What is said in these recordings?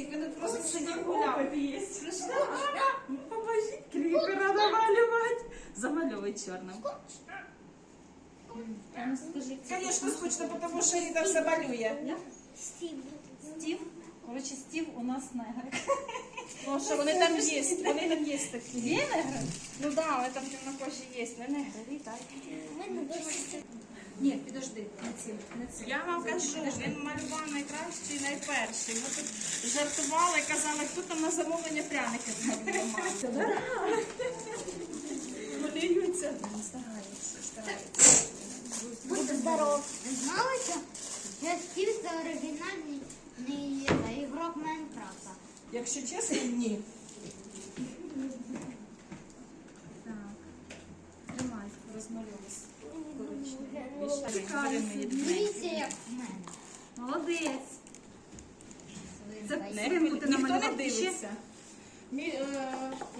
Стів, він просто сидів гуляв. Поможіть кріпера намалювати. Замальовуй чорним. А ну скажи, Звісно, скучно, тому що Ріта все малює. Стів? Коротше, Стів у нас негрик. Ну, що вони там є, вони там є такі. Є негрик? Ну да, вони там темнокожі є, не негри, Ріта. Ні, підожди, не ці, не ці. Я вам кажу, він малював найкращий, найперший. Ми тут жартували, казали, хто там на замовлення пряники тримає. Малюються. Стараються, стараються. Будьте здоров. Ви знали, що що Стів це оригінальний не, е, ігрок Майнкрафта? Якщо чесно, ні. Так. Тримай, розмальовуйся. Дивіться, як в мене. Молодець. Це свинку ніхто ти не намалював. Ще? дивиться. Мі, е,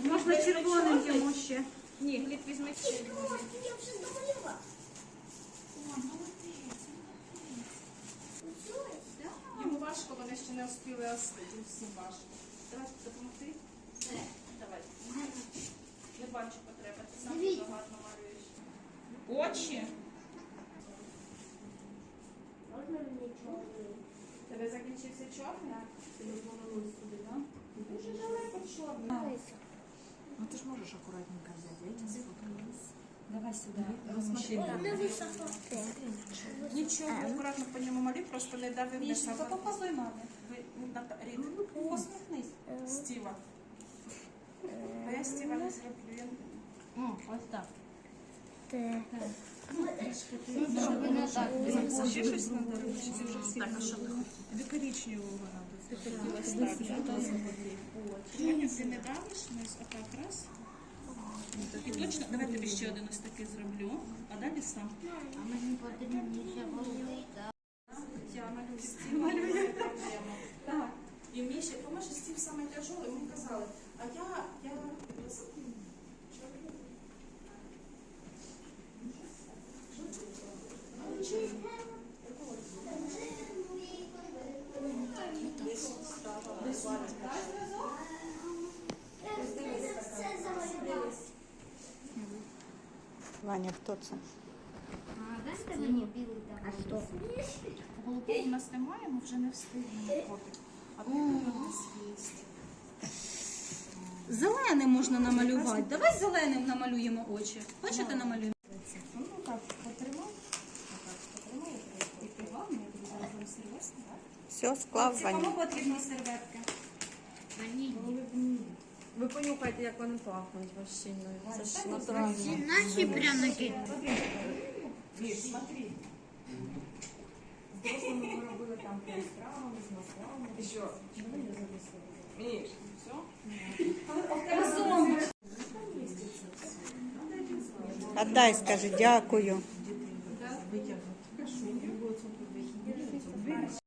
Можна червоним йому ще. Ні, Гліб візьми ще. Я вже домалював. Йому важко, вони ще не встигли остити. Всім важко. Давайте допомогти. Давай. Не бачу потреби. Ти сам дуже гарно малюєш. Очі. Тебе закінчився чорний? Дуже далеко чорний. Ну ты ж можешь аккуратненько взять, я тебе. Давай сюди. Розмалюй. Нічого, акуратно по ньому малюй, просто не дави вниз. Мішенька, показуй мамі. Ви- Ната- Рід, Посміхнись. Стіва. А я Стіва не зроблю. Я О, ось так. Щоб не так. Ще щось треба робити? Так, а що ти хочеш? Тобі коричневого треба. Ти хотіла так, да? Женя, ти не давиш низ отак раз? І точно, давай тобі ще один ось такий зроблю, а далі сам. А мені потрібно ще волосся. Я малюю стів, малюю. Так. І мені ще, тому що стів саме тяжелий, ми казали, а я, я Ваня, хто це? Дайте мені білий А що? У нас немає, ми вже не встигнемо котик. А тут у нас є. Зеленим можна намалювати. Давай зеленим намалюємо очі. Хочете намалюємо? Ну так, потримай. Отак, потримай, і ти головне, я зараз сервесно, так? Все, склав Ваня. кому потрібні серветки? Понюхайте, як вони пахнуть вощиною. Це ж натурально. Наші пряники. Міш, смотри. Взрослими ми робили там прям з травами, з маслами. Що? Міш, все? Разом. Отдай, скажи, дякую.